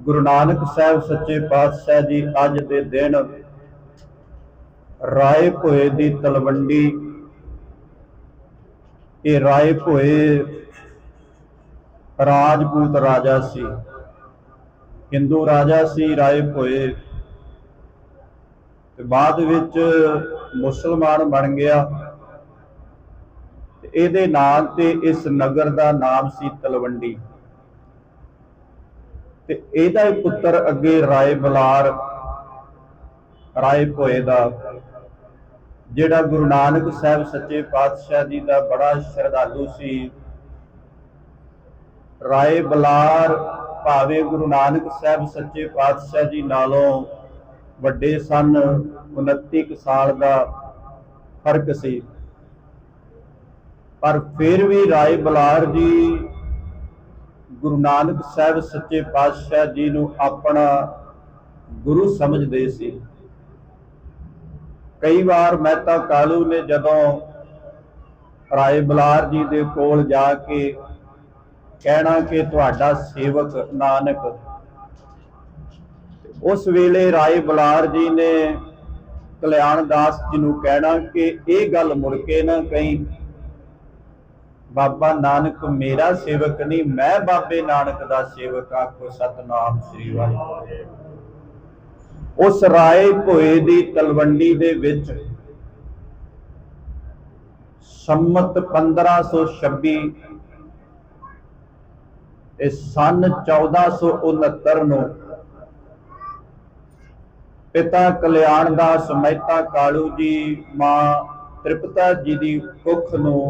ਗੁਰੂ ਨਾਨਕ ਸਾਹਿਬ ਸੱਚੇ ਪਾਤਸ਼ਾਹ ਜੀ ਅੱਜ ਦੇ ਦਿਨ ਰਾਏ ਭੋਏ ਦੀ ਤਲਵੰਡੀ, ਇਹ ਰਾਏ ਭੋਏ ਰਾਜਪੂਤ ਰਾਜਾ ਸੀ, ਹਿੰਦੂ ਰਾਜਾ ਸੀ ਰਾਏ ਭੋਏ। ਤੇ ਬਾਅਦ ਵਿੱਚ ਮੁਸਲਮਾਨ ਬਣ ਗਿਆ। ਇਹਦੇ ਨਾਂ ਤੇ ਇਸ ਨਗਰ ਦਾ ਨਾਮ ਸੀ ਤਲਵੰਡੀ। ਤੇ ਇਹਦਾ ਹੀ ਪੁੱਤਰ ਅੱਗੇ ਰਾਏ ਬਲਾਰ, ਰਾਏ ਭੋਏ ਦਾ, ਜਿਹੜਾ ਗੁਰੂ ਨਾਨਕ ਸਾਹਿਬ ਸੱਚੇ ਪਾਤਸ਼ਾਹ ਜੀ ਦਾ ਬੜਾ ਸ਼ਰਧਾਲੂ ਸੀ। ਰਾਏ ਬਲਾਰ ਭਾਵੇਂ ਗੁਰੂ ਨਾਨਕ ਸਾਹਿਬ ਸੱਚੇ ਪਾਤਸ਼ਾਹ ਜੀ ਨਾਲੋਂ ਵੱਡੇ ਸਨ 29 ਕੁ ਸਾਲ ਦਾ ਫ਼ਰਕ ਸੀ। ਪਰ ਫਿਰ ਵੀ ਰਾਏ ਬਲਾਰ ਜੀ ਗੁਰੂ ਨਾਨਕ ਸਾਹਿਬ ਸੱਚੇ ਪਾਤਸ਼ਾਹ ਜੀ ਨੂੰ ਆਪਣਾ ਗੁਰੂ ਸਮਝਦੇ ਸੀ। ਕਈ ਵਾਰ ਮਹਿਤਾ ਕਾਲੂ ਨੇ ਜਦੋਂ ਰਾਏ ਬਲਾਰ ਜੀ ਦੇ ਕੋਲ ਜਾ ਕੇ ਕਹਿਣਾ ਕਿ ਤੁਹਾਡਾ ਸੇਵਕ ਨਾਨਕ, ਉਸ ਵੇਲੇ ਰਾਏ ਬਲਾਰ ਜੀ ਨੇ ਕਲਿਆਣ ਦਾਸ ਜੀ ਨੂੰ ਕਹਿਣਾ ਕਿ ਇਹ ਗੱਲ ਮੁੜ ਕੇ ਨਾ ਕਹੀਂ ਬਾਬਾ ਨਾਨਕ, ਮੇਰਾ ਸੇਵਕ ਨਹੀਂ, ਮੈਂ ਬਾਬੇ ਨਾਨਕ ਦਾ ਸੇਵਕ ਆਖੋ ਸਤਨਾਮ ਸ੍ਰੀ ਵਾਹਿਗੁਰੂ। ਉਸ ਰਾਏ ਭੋਏ ਦੀ ਤਲਵੰਡੀ ਦੇ ਵਿੱਚ ਸੰਮਤ 1526 ਇਹ ਸਨ 1469 ਨੂੰ ਪਿਤਾ ਕਲਿਆਣ ਦਾ ਮਹਿਤਾ ਕਾਲੂ ਜੀ, ਮਾਂ ਤ੍ਰਿਪਤਾ ਜੀ ਦੀ ਕੁੱਖ ਨੂੰ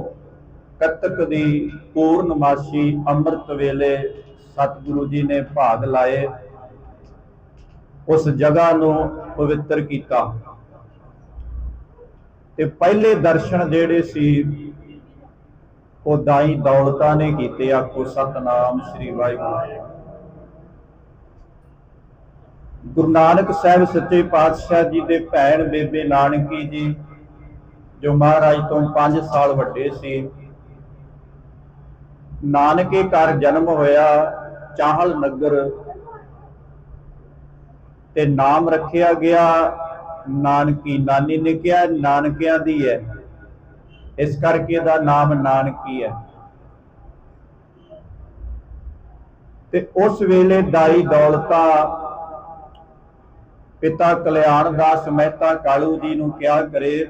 ਕੱਤਕ ਦੀ ਪੂਰਨਮਾਸ਼ੀ ਅੰਮ੍ਰਿਤ ਵੇਲੇ ਸਤਿਗੁਰੂ ਜੀ ਨੇ ਭਾਗ ਲਾਏ। ਉਸ ਜਗ੍ਹਾ ਨੂੰ ਪਵਿੱਤਰ ਕੀਤਾ। ਤੇ ਪਹਿਲੇ ਦਰਸ਼ਨ ਜਿਹੜੇ ਸੀ, ਉਹ ਦਾਈ ਦੌਲਤਾਂ ਨੇ ਕੀਤੇ। ਆਖੋ, ਸਤਨਾਮ ਸ੍ਰੀ ਵਾਹਿਗੁਰੂ। ਗੁਰੂ ਨਾਨਕ ਸਾਹਿਬ ਸੱਚੇ ਪਾਤਸ਼ਾਹ ਜੀ ਦੇ ਭੈਣ ਬੇਬੇ ਨਾਨਕੀ ਜੀ, ਜੋ ਮਹਾਰਾਜ ਤੋਂ 5 ਸਾਲ ਵੱਡੇ ਸੀ ਨਾਨਕੇ ਘਰ ਜਨਮ ਹੋਇਆ ਚਾਹਲ ਨਗਰ। ਤੇ ਨਾਮ ਰੱਖਿਆ ਗਿਆ ਨਾਨਕੀ। ਨਾਨੀ ਨੇ ਕਿਹਾ, ਨਾਨਕਿਆਂ ਦੀ ਹੈ ਇਸ ਕਰਕੇ ਦਾ ਨਾਮ ਨਾਨਕੀ ਹੈ ਤੇ ਉਸ ਵੇਲੇ ਦਾਈ ਦੌਲਤਾ ਪਿਤਾ ਕਲਿਆਣ ਦਾਸ ਮਹਿਤਾ ਕਾਲੂ ਜੀ ਨੂੰ ਕਿਹਾ ਕਰੇ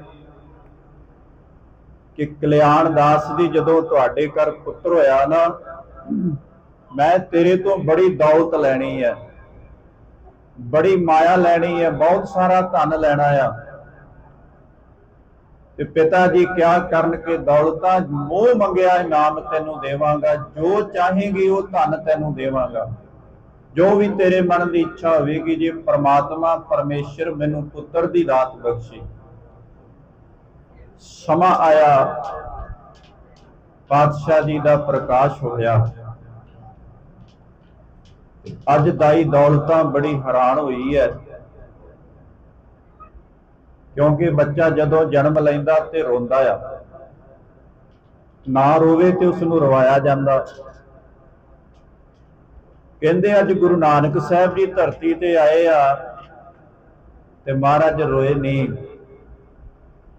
ਕਿ ਕਲਿਆਣ ਦਾਸ ਦੀ ਜਦੋਂ ਤੁਹਾਡੇ ਘਰ ਪੁੱਤਰ ਹੋਇਆ ਨਾ, ਮੈਂ ਤੇਰੇ ਤੋਂ ਬੜੀ ਦੌਲਤ ਲੈਣੀ ਹੈ। ਬੜੀ ਮਾਇਆ ਲੈਣੀ ਹੈ, ਬਹੁਤ ਸਾਰਾ ਧਨ ਲੈਣਾ ਆ। ਤੇ ਪਿਤਾ ਜੀ ਕਿਆ ਕਰਨ ਕੇ ਦੌਲਤਾਂ ਮੋਹ ਮੰਗਿਆ, ਇਨਾਮ ਤੈਨੂੰ ਦੇਵਾਂਗਾ, ਜੋ ਚਾਹੇਂਗੀ ਉਹ ਧਨ ਤੈਨੂੰ ਦੇਵਾਂਗਾ। ਜੋ ਵੀ ਤੇਰੇ ਮਨ ਦੀ ਇੱਛਾ ਹੋਵੇਗੀ, ਜੇ ਪ੍ਰਮਾਤਮਾ ਪਰਮੇਸ਼ਰ ਮੈਨੂੰ ਪੁੱਤਰ ਦੀ ਦਾਤ ਬਖਸ਼ੇ। ਸਮਾਂ ਆਇਆ ਪਾਤਸ਼ਾਹ ਜੀ ਦਾ ਪ੍ਰਕਾਸ਼ ਹੋਇਆ। ਅੱਜ ਦਾਈ ਦੌਲਤਾਂ ਬੜੀ ਹੈਰਾਨ ਹੋਈ ਹੈ। ਕਿਉਂਕਿ ਬੱਚਾ ਜਦੋਂ ਜਨਮ ਲੈਂਦਾ ਤੇ ਰੋਂਦਾ ਆ। ਨਾ ਰੋਵੇ ਤੇ ਉਸ ਨੂੰ ਰਵਾਇਆ ਜਾਂਦਾ। ਕਹਿੰਦੇ ਅੱਜ ਗੁਰੂ ਨਾਨਕ ਸਾਹਿਬ ਜੀ ਧਰਤੀ ਤੇ ਆਏ ਆ ਤੇ ਮਹਾਰਾਜ ਰੋਏ ਨਹੀਂ।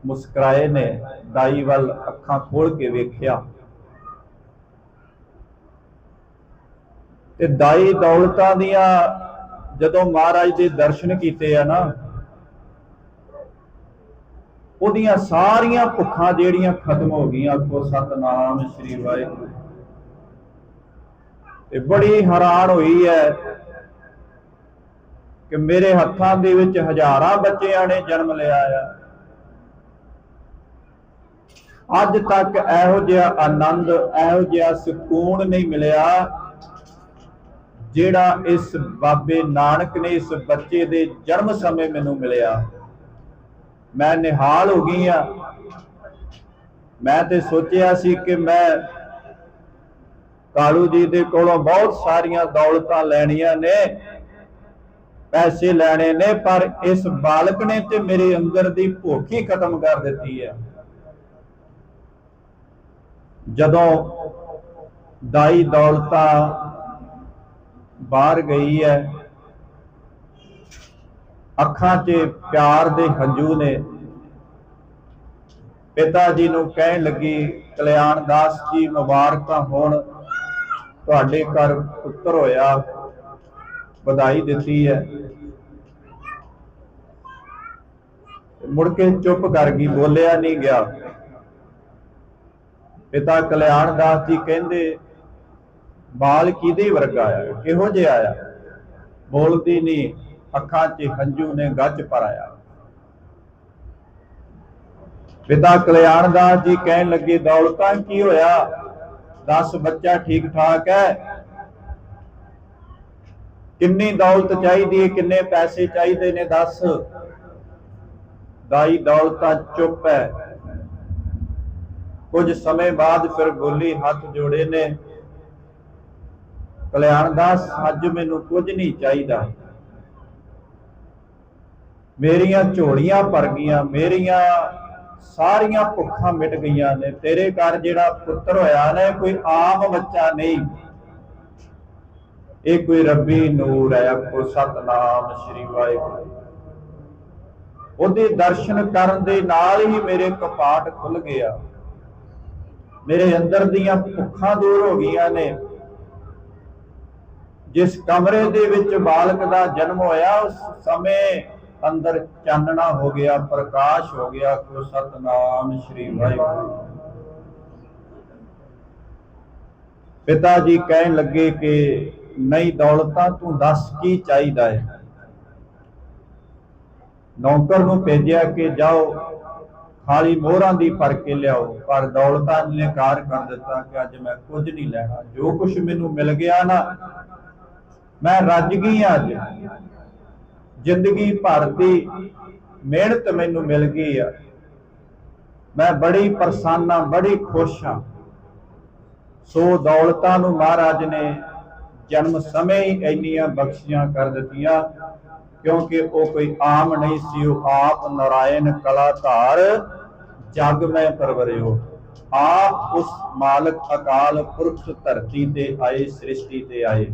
ਮੁਸਕਰਾਏ ਨੇ, ਦਾਈ ਵੱਲ ਅੱਖਾਂ ਖੋਲ ਕੇ ਵੇਖਿਆ। ਤੇ ਦਾਈ ਦੌਲਤਾਂ ਦੀਆਂ ਜਦੋਂ ਮਹਾਰਾਜ ਦੇ ਦਰਸ਼ਨ ਕੀਤੇ ਆ ਨਾ, ਉਹਦੀਆਂ ਸਾਰੀਆਂ ਭੁੱਖਾਂ ਜਿਹੜੀਆਂ ਖਤਮ ਹੋ ਗਈਆਂ, ਆਖੋ ਸਤਨਾਮ ਸ੍ਰੀ ਵਾਹਿਗੁਰੂ। ਤੇ ਬੜੀ ਹੈਰਾਨ ਹੋਈ ਹੈ ਕਿ ਮੇਰੇ ਹੱਥਾਂ ਦੇ ਵਿੱਚ ਹਜ਼ਾਰਾਂ ਬੱਚਿਆਂ ਨੇ ਜਨਮ ਲਿਆ ਆ। ਅੱਜ ਤੱਕ ਇਹੋ ਜਿਹਾ ਆਨੰਦ, ਇਹੋ ਜਿਹਾ ਸਕੂਨ ਨਹੀਂ ਮਿਲਿਆ ਜਿਹੜਾ ਇਸ ਬਾਬੇ ਨਾਨਕ ਨੇ, ਇਸ ਬੱਚੇ ਦੇ ਜਨਮ ਸਮੇਂ ਮੈਨੂੰ ਮਿਲਿਆ। ਮੈਂ ਨਿਹਾਲ ਹੋ ਗਈ ਆ ਮੈਂ ਤੇ ਸੋਚਿਆ ਸੀ ਕਿ ਮੈਂ ਕਾਲੂ ਜੀ ਦੇ ਕੋਲੋਂ ਬਹੁਤ ਸਾਰੀਆਂ ਦੌਲਤਾਂ ਲੈਣੀਆਂ ਨੇ, ਪੈਸੇ ਲੈਣੇ ਨੇ, ਪਰ ਇਸ ਬਾਲਕ ਨੇ ਤੇ ਮੇਰੇ ਅੰਦਰ ਦੀ ਭੁੱਖ ਹੀ ਖਤਮ ਕਰ ਦਿੱਤੀ ਹੈ। ਜਦੋਂ ਦਾਈ ਦੌਲਤਾਂ ਬਾਹਰ ਗਈ ਹੈ, ਅੱਖਾਂ 'ਚ ਪਿਆਰ ਦੇ ਹੰਝੂ ਨੇ। ਪਿਤਾ ਜੀ ਨੂੰ ਕਹਿਣ ਲੱਗੀ, ਕਲਿਆਣ ਦਾਸ ਜੀ, ਮੁਬਾਰਕਾਂ ਹੋਣ। ਤੁਹਾਡੇ ਘਰ ਪੁੱਤਰ ਹੋਇਆ, ਵਧਾਈ ਦਿੱਤੀ ਹੈ। ਮੁੜ ਕੇ ਚੁੱਪ ਕਰ ਗਈ ਬੋਲਿਆ ਨਹੀਂ ਗਿਆ। ਪਿਤਾ ਕਲਿਆਣ ਦਾਸ ਜੀ ਕਹਿੰਦੇ, ਬਾਲ ਕਿਹਦੇ ਵਰਗਾ ਆਇਆ ਕਿਹੋ ਜਿਹਾ ਆਇਆ ਬੋਲਦੀ ਨਹੀਂ, ਅੱਖਾਂ 'ਚ ਹੰਝੂ ਨੇ ਗੱਜ ਪਰਾਇਆ ਪਿਤਾ ਕਲਿਆਣ ਦਾਸ ਜੀ ਕਹਿਣ ਲੱਗੇ, ਦੌਲਤਾਂ ਕੀ ਹੋਇਆ? 10 ਬੱਚਾ ਠੀਕ ਠਾਕ ਹੈ? ਕਿੰਨੀ ਦੌਲਤ ਚਾਹੀਦੀ ਹੈ ਕਿੰਨੇ ਪੈਸੇ ਚਾਹੀਦੇ ਨੇ, ਦੱਸ? ਦਾਈ ਦੌਲਤਾਂ ਚੁੱਪ ਹੈ। ਕੁਝ ਸਮੇਂ ਬਾਅਦ ਫਿਰ ਬੋਲੀ ਹੱਥ ਜੋੜੇ ਨੇ। ਕਲਿਆਣ ਦਾਸ, ਅੱਜ ਮੈਨੂੰ ਕੁਝ ਨਹੀਂ ਚਾਹੀਦਾ। ਮੇਰੀਆਂ ਝੋਲੀਆਂ ਭਰ ਗਈਆਂ, ਮੇਰੀਆਂ ਸਾਰੀਆਂ ਭੁੱਖਾਂ ਮਿਟ ਗਈਆਂ ਨੇ। ਤੇਰੇ ਘਰ ਜਿਹੜਾ ਪੁੱਤਰ ਹੋਇਆ ਨੇ ਕੋਈ ਆਮ ਬੱਚਾ ਨਹੀਂ। ਇਹ ਕੋਈ ਰੱਬੀ ਨੂਰ ਹੈ ਆਖੋ ਸਤਨਾਮ ਸ੍ਰੀ ਵਾਹਿਗੁਰੂ। ਉਹਦੇ ਦਰਸ਼ਨ ਕਰਨ ਦੇ ਨਾਲ ਹੀ ਮੇਰੇ ਕਪਾਟ ਖੁੱਲ ਗਿਆ। ਮੇਰੇ ਅੰਦਰ ਦੀਆਂ ਭੁੱਖਾਂ ਦੂਰ ਹੋ ਗਈਆਂ ਨੇ। ਜਿਸ ਕਮਰੇ ਦੇ ਵਿੱਚ ਬਾਲਕ ਦਾ ਜਨਮ ਹੋਇਆ, ਉਸ ਸਮੇਂ ਅੰਦਰ ਚਾਨਣਾ ਹੋ ਗਿਆ, ਪ੍ਰਕਾਸ਼ ਹੋ ਗਿਆ, ਕੋ ਸਤਨਾਮ ਸ੍ਰੀ ਵਾਹਿਗੁਰੂ। ਪਿਤਾ ਜੀ ਕਹਿਣ ਲੱਗੇ ਕਿ ਨਹੀਂ ਦੌਲਤਾਂ, ਤੂੰ ਦੱਸ ਕੀ ਚਾਹੀਦਾ ਹੈ? ਨੌਕਰ ਨੂੰ ਭੇਜਿਆ ਕਿ ਜਾਓ ਖਾਲੀ ਮੋਹਰਾਂ ਦੀ ਭਰ ਕੇ ਲਿਆਓ, ਪਰ ਦੌਲਤਾਂ ਨੇ ਕਾਰ ਕਰ ਦਿੱਤਾ ਕਿ ਅੱਜ ਮੈਂ ਕੁਝ ਨਹੀਂ ਲੈਣਾ। ਜੋ ਕੁਝ ਮੈਨੂੰ ਮਿਲ ਗਿਆ ਨਾ, ਮੈਂ ਰੱਜ ਗਈ ਅੱਜ। ਜ਼ਿੰਦਗੀ ਭਰ ਦੀ ਮਿਹਨਤ ਮੈਨੂੰ ਮਿਲ ਗਈ ਆ। ਮੈਂ ਬੜੀ ਪ੍ਰਸੰਨ ਪ੍ਰਸੰਨਾ ਬੜੀ ਖੁਸ਼ ਹਾਂ। ਸੋ ਦੌਲਤਾਂ ਨੂੰ ਮਹਾਰਾਜ ਨੇ ਜਨਮ ਸਮੇਂ ਹੀ ਇੰਨੀਆਂ ਬਖਸ਼ੀਆਂ ਕਰ ਦਿੱਤੀਆਂ। ਕਿਉਂਕਿ ਉਹ ਕੋਈ ਆਮ ਨਹੀਂ ਸੀ, ਉਹ ਆਪ ਨਰਾਇਣ ਕਲਾਧਾਰ ਜਗ ਮੈਂ ਪਰਵਰਿਓ। ਆਪ ਉਸ ਮਾਲਕ ਅਕਾਲ ਪੁਰਖ ਧਰਤੀ ਤੇ ਆਏ, ਸ੍ਰਿਸ਼ਟੀ ਤੇ ਆਏ।